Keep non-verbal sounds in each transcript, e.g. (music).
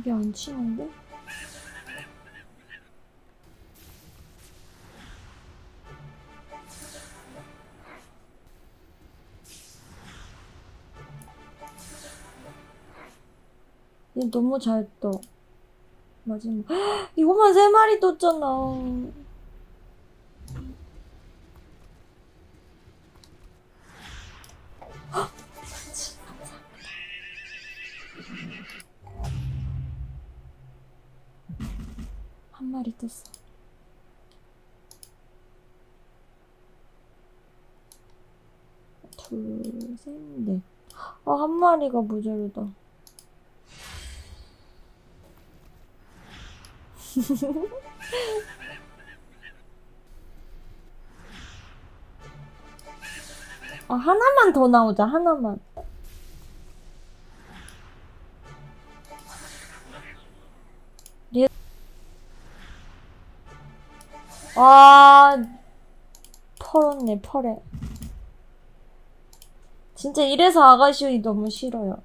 이게 안 치는데? 얘 너무 잘 떠. 마지막. (gasps) 이거만 세 마리 떴잖아. 떴어. 둘, 셋, 넷. 아, 한 마리가 모자르다. 아, (laughs) 하나만 더 나오자, 하나만. 아, 펄었네, 펄해. 진짜 이래서 아가시오이 너무 싫어요.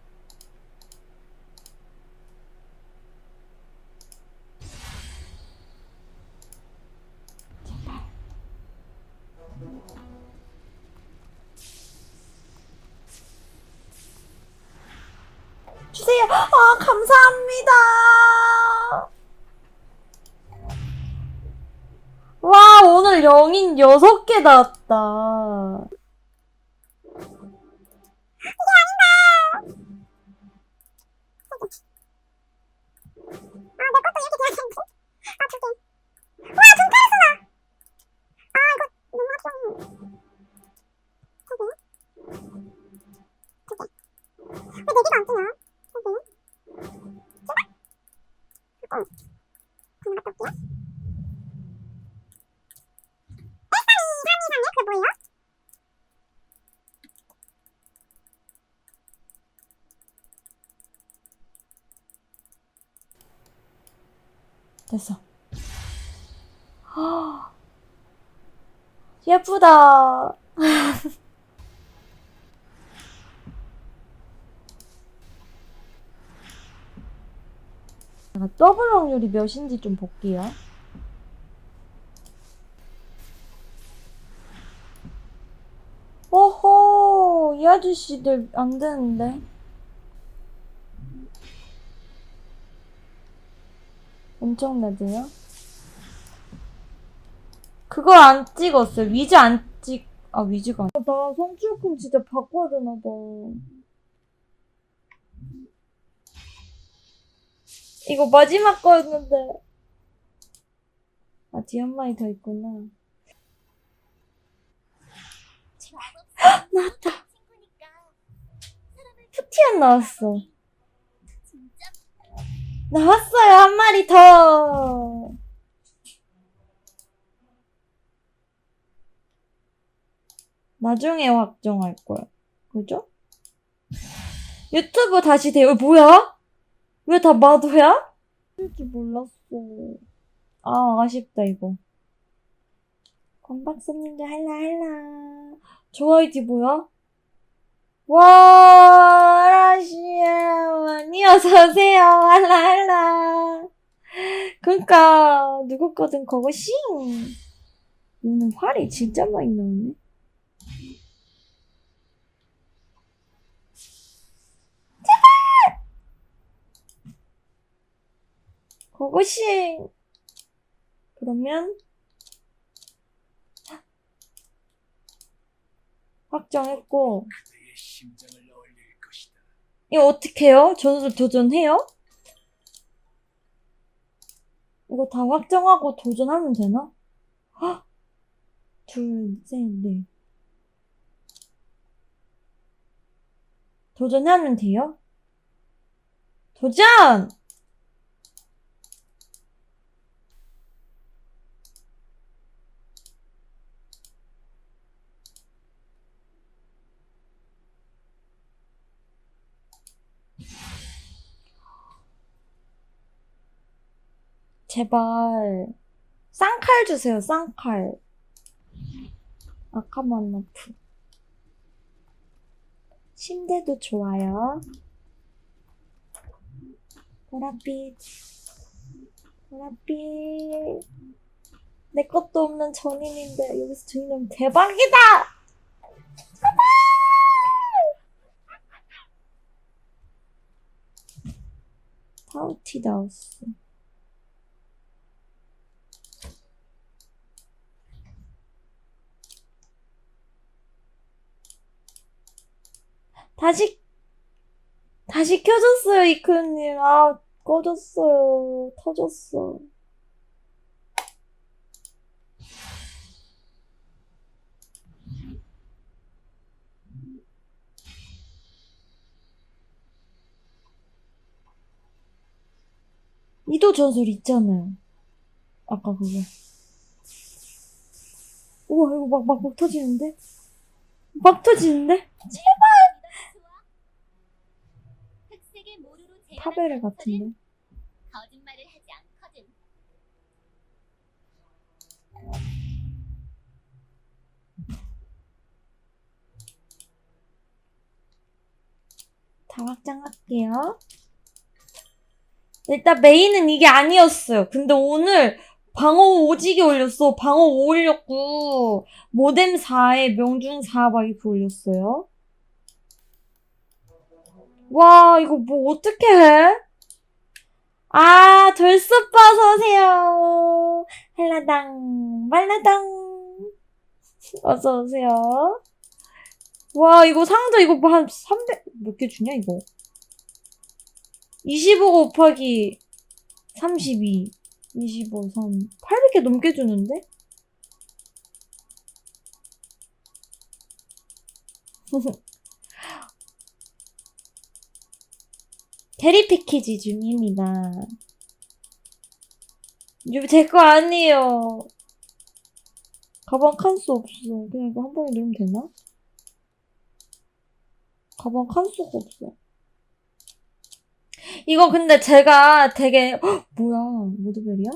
주세요. 아, 감사합니다. 와, 오늘 영인 6개 나왔다. 아, 내 것도 이렇게 돼야겠는데? 아, 두 개. 와, 돈가스다! 아, 이거 너무 아쉬워. 세 개. 두 개. 왜 네 개가 안 뜨냐? 세 개. 제발. 어. 하나 갔다 올게요. 에스파니 323네? 그게 뭐예요? 됐어. 헉, 예쁘다. (laughs) 더블 확률이 몇인지 좀 볼게요. 오호, 이 아저씨들 안 되는데. 엄청 낮아요? 그거 안 찍었어요. 위즈 안 찍, 아, 위즈가 안. 나 성출금 진짜 바꿔야 되나 봐. 이거 마지막 거였는데. 아, 뒤에 한 마리 더 있구나. 헉, 나왔다. 푸티안 나왔어. 나왔어요, 한 마리 더. 나중에 확정할 거야. 그죠? 유튜브 다시 돼요. 뭐야? 왜 다 마도야? 할지 몰랐어. 아, 아쉽다, 이거. 건박사님들 할라, 할라. 저 아이디 뭐야? 와, 라시아, 언니 어서 오세요. 할라, 할라. 그니까, 누구 거든 그거 싱. 오늘 활이 진짜 많이 나오네. 그것이 그러면 확정했고 심장을 얼릴 것이다. 이거 어떻게 해요? 저도 도전해요? 이거 다 확정하고 도전하면 되나? 헉! 둘, 셋, 넷. 도전하면 돼요? 도전! 제발. 쌍칼 주세요 쌍칼. 아카만나프 침대도 좋아요. 보랏빛. 보랏빛. 내 것도 없는 전인인데 여기서 들리면 대박이다! 타우티다우스 다시 다시 켜졌어요 이크님. 아 꺼졌어요. 터졌어. 이도 전설 있잖아요. 아까 그거. 우와 이거 막 막 막 터지는데? 막 터지는데? 흑색 상처는 같은데 거짓말을 하지 않거든. 다 확장할게요. 일단 메인은 이게 아니었어요. 근데 오늘 방어 오지게 올렸어. 방어 5 올렸고, 모뎀 4에 명중 4 바이프 올렸어요. 와, 이거 뭐 어떻게 해? 아, 돌솥빠 서오세요. 헬라당, 말라당. 어서오세요. 와, 이거 상자 이거 뭐 한 300, 몇 개 주냐, 이거? 25 곱하기 32. 25, 3. 800개 넘게 주는데? (laughs) 대리 패키지 중입니다. 이거 제거 아니에요. 가방 칸수 없어. 그냥 이거 한 번에 누르면 되나? 가방 칸수가 없어. 이거 근데 제가 되게 헉, 뭐야 모드벨이야?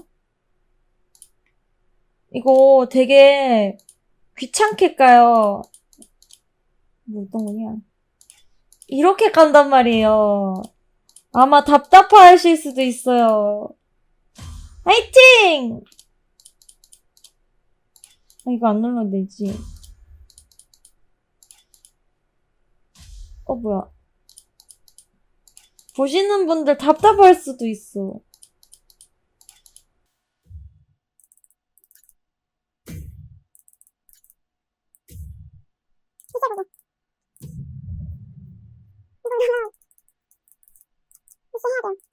이거 되게 귀찮게 까요. 뭐 어떤 거냐? 이렇게 깐단 말이에요. 아마 답답하실 수도 있어요. 화이팅! 아, 이거 안 눌러도 되지. 어, 뭐야. 보시는 분들 답답할 수도 있어. 이제 보고. 이거 하나. 이제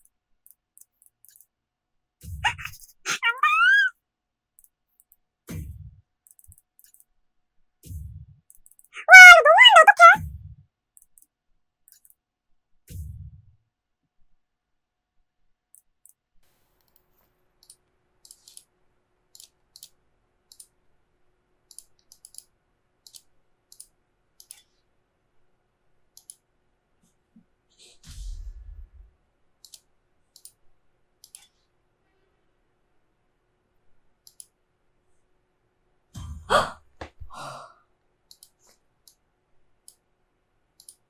해야 돼요.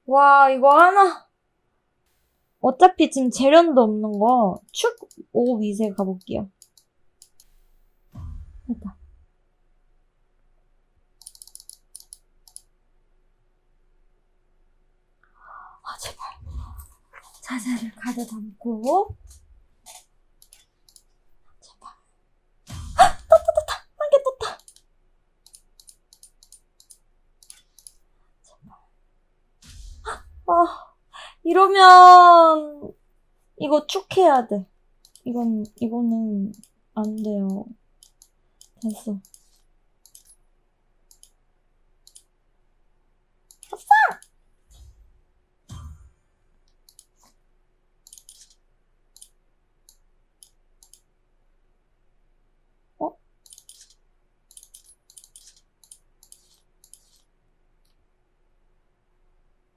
와, 이거 하나. 어차피 지금 재련도 없는 거, 축5 위세 가볼게요. 됐다. 아, 제발. 자세를 가져 담고. 제발. 헉! 떴다, 떴다! 한 개 떴다! 아, 이러면, 이거 쭉 해야 돼. 이건, 이거는, 안 돼요. 됐어.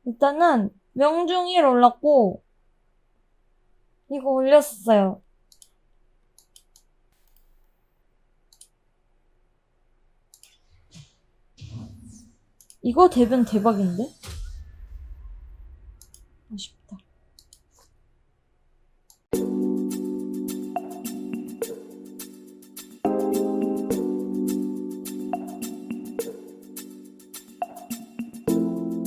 일단은 명중 1 올랐고 이거 올렸어요. 이거 되면 대박인데?